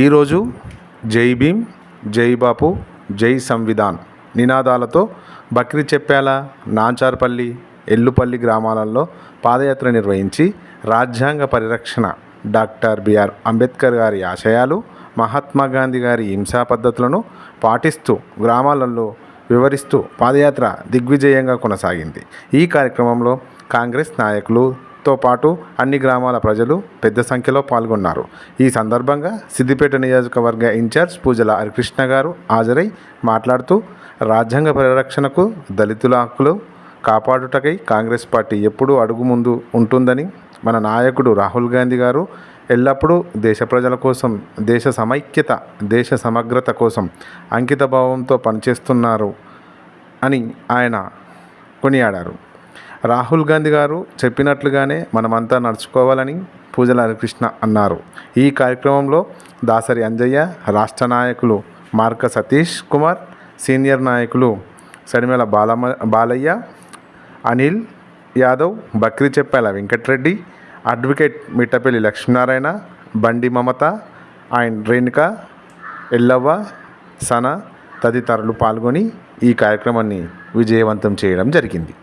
ఈరోజు జై భీమ్ జై బాపు జై సంవిధాన్ నినాదాలతో బక్రీ చెప్పాల నాంచార్పల్లి ఎల్లుపల్లి గ్రామాలలో పాదయాత్ర నిర్వహించి రాజ్యాంగ పరిరక్షణ డాక్టర్ బిఆర్ అంబేద్కర్ గారి ఆశయాలు మహాత్మా గాంధీ గారి హింసా పద్ధతులను పాటిస్తూ గ్రామాలలో వివరిస్తూ పాదయాత్ర దిగ్విజయంగా కొనసాగింది. ఈ కార్యక్రమంలో కాంగ్రెస్ నాయకులు తో పాటు అన్ని గ్రామాల ప్రజలు పెద్ద సంఖ్యలో పాల్గొన్నారు. ఈ సందర్భంగా సిద్దిపేట నియోజకవర్గ ఇన్ఛార్జ్ పూజల హరికృష్ణ గారు హాజరై మాట్లాడుతూ రాజ్యాంగ పరిరక్షణకు దళితుల హక్కులు కాపాడుటకై కాంగ్రెస్ పార్టీ ఎప్పుడూ అడుగు ముందు ఉంటుందని మన నాయకుడు రాహుల్ గాంధీ గారు ఎల్లప్పుడూ దేశ ప్రజల కోసం దేశ సమైక్యత దేశ సమగ్రత కోసం అంకితభావంతో పనిచేస్తున్నారు అని ఆయన కొనియాడారు. రాహుల్ గాంధీ గారు చెప్పినట్లుగానే మనమంతా నడుచుకోవాలని పూజల హరికృష్ణ అన్నారు. ఈ కార్యక్రమంలో దాసరి అంజయ్య రాష్ట్ర నాయకులు మార్క సతీష్ కుమార్ సీనియర్ నాయకులు సడిమేల బాలమ బాలయ్య అనిల్ యాదవ్ బక్రీ చెప్పాల వెంకట్రెడ్డి అడ్వకేట్ మిట్టపల్లి లక్ష్మీనారాయణ బండి మమత అండ్ రేణుక ఎల్లవ్వ సన తదితరులు పాల్గొని ఈ కార్యక్రమాన్ని విజయవంతం చేయడం జరిగింది.